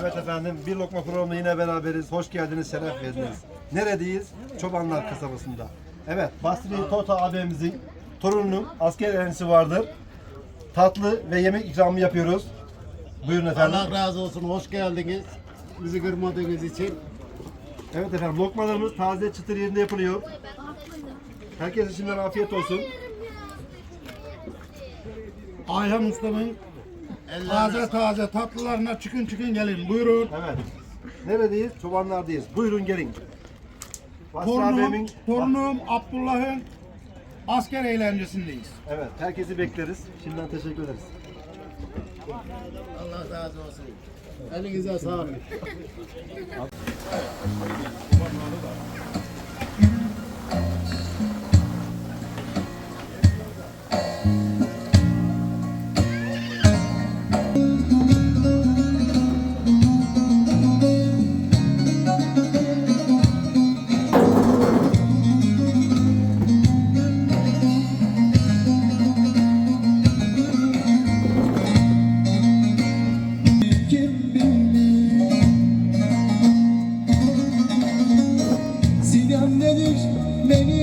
Evet efendim, Bir Lokma programına yine beraberiz. Hoş geldiniz, şeref verdiniz. Neredeyiz? Çobanlar kasabasında. Evet, Basri Tota abimizin torununun asker eğlencesi vardır. Tatlı ve yemek ikramı yapıyoruz. Buyurun efendim. Allah razı olsun, hoş geldiniz. Bizi kırmadığınız için. Evet efendim, lokmalarımız taze çıtır yerinde yapılıyor. Herkese şimdiden afiyet olsun. Ayhan Usta'nın taze taze tatlılarına çıkın çıkın gelin. Buyurun. Evet. Neredeyiz? Çobanlardayız. Buyurun gelin. Basri Torunum, abimin... torunum Abdullah'ın asker eğlencesindeyiz. Evet, herkesi bekleriz. Şimdiden teşekkür ederiz. Allah razı olsun. Elinize sağlık.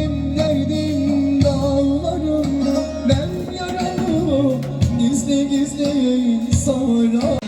benim derdim dağlarımda. Ben yaralı gizli gizli sonra